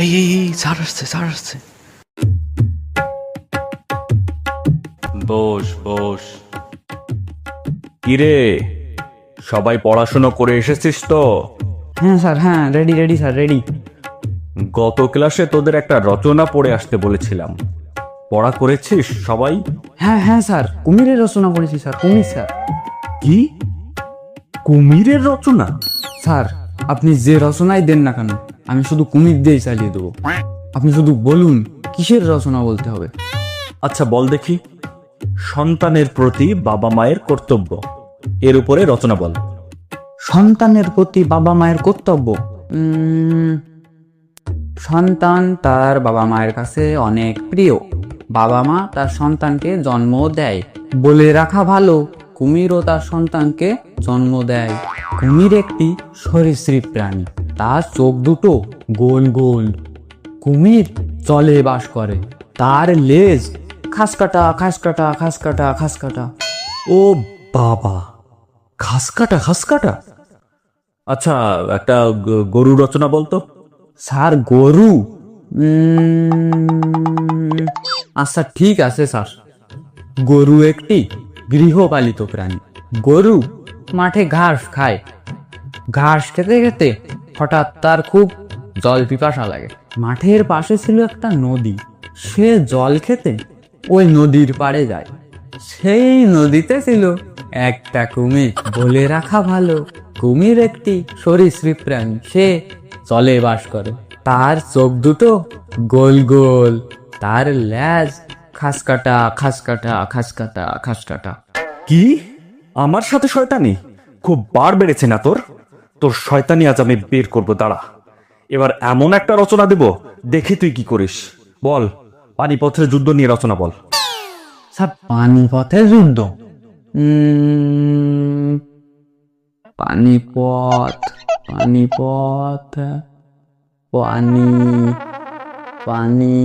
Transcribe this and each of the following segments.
এই এই স্যার আসছে স্যার আসছে বস বস কিরে সবাই পড়াশোনা করে এসেছিস তো? হ্যাঁ স্যার হ্যাঁ রেডি রেডি স্যার রেডি গত ক্লাসে তোদের একটা রচনা পড়ে আসতে বলেছিলাম। পড়া করেছিস সবাই? হ্যাঁ হ্যাঁ স্যার কুমিরের রচনা করেছি স্যার কুমির স্যার। কি? কুমিরের রচনা? স্যার আপনি যে রচনাই দেন না কেন আমি শুধু কুমির দিয়েই চালিয়ে দেবো। আপনি শুধু বলুন কিসের রচনা বলতে হবে? আচ্ছা বল দেখি। সন্তানের প্রতি বাবা মায়ের কর্তব্য এর উপরে রচনা বল। সন্তানের প্রতি বাবা মায়ের কর্তব্য? উম, সন্তান তার বাবা মায়ের কাছে অনেক প্রিয়। বাবা মা তার সন্তানকে জন্ম দেয়। বলে রাখা ভালো। কুমিরও তার সন্তানকে জন্ম দেয়। কুমির একটি সরীসৃপ প্রাণী। তার চোখ দুটো গোল গোল। কুমির জলে বাস করে। তার লেজ খাস কাটা খাস কাটা খাস কাটা খাস কাটা ও বাবা! ঘাস কাটা ঘাস কাটা আচ্ছা একটা গ- গরু রচনা বলতো? স্যার গরু? উম, আচ্ছা ঠিক আছে স্যার। গরু একটি গৃহপালিত প্রাণী। গরু মাঠে ঘাস খায়। ঘাস খেতে খেতে হঠাৎ তার খুব জল পিপাসা লাগে। মাঠের পাশে ছিল একটা নদী। সে জল খেতে ওই নদীর পাড়ে যায়। সেই নদীতে ছিল একটা কুমির। বলে রাখা ভালো, কুমির একটি সরীসৃপ প্রাণী। সে জলে বাস করে। তার চোখ দুটো গোল গোল। তার ল্যাজ খাস কাটা খাস কাটা খাস কাটা খাস কাটা কি? আমার সাথে শয়তানি? খুব বার বেড়েছে না তোর? তোর শয়তানি আজ আমি বের করব, দাঁড়া। এবার এমন একটা রচনা দেব, দেখি তুই কি করিস। বল, পানিপথের যুদ্ধ নিয়ে রচনা বল। স্যার, পানিপথের যুদ্ধ? পানিপথ পানিপথ, পানি পানি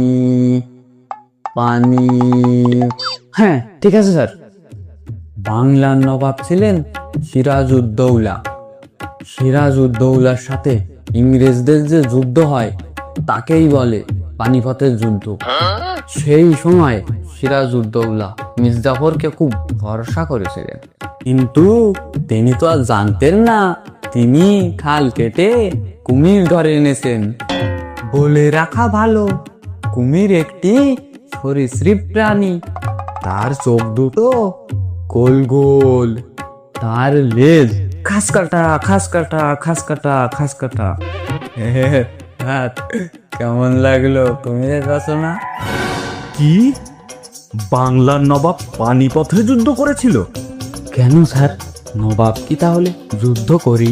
পানি। হ্যাঁ ঠিক আছে, স্যার। বাংলার নবাব ছিলেন সিরাজউদ্দৌলা। সিরাজউদ্দৌলার সাথে ইংরেজদের যে যুদ্ধ হয়, তাকেই বলে পানিপথের যুদ্ধ। সেই সময় সিরাজউদ্দৌলা মির্জাফরকে খুব ভরসা করেছিলেন। কিন্তু তিনি তো আর জানতেন না, তিনি খাল কেটে কুমির ধরে এনেছেন। বলে রাখা ভালো, কুমির একটি সরীসৃপ প্রাণী, তার চোখ দুটো গোল গোল। তার লেজ। খাস কাটা খাস কাটা খাস কাটা খাস কাটা। হ্যাঁ, কেমন লাগল? কুমিরের রচনা কি? বাংলার নবাব পানিপথে যুদ্ধ করেছিল? কেন স্যার? নবাব কি তাহলে যুদ্ধ করি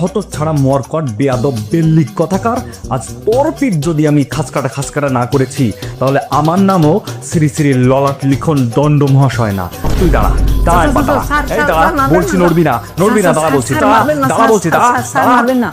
হত ছাড়া মরকট বেয়াদব বেল্লিক কথাকার আজ তোর পিঠ যদি আমি খাসকাটা খাসকাটা না করেছি তাহলে আমার নামও শ্রী শ্রী ললাট লিখন দণ্ড মহাশয় না তুই দাঁড়া দাঁড়া এই দাঁড়া বলছি নড়বি না নড়বি না দাঁড়া বলছি দাঁড়া দাঁড়া বলছি দাঁড়া দাঁড়া না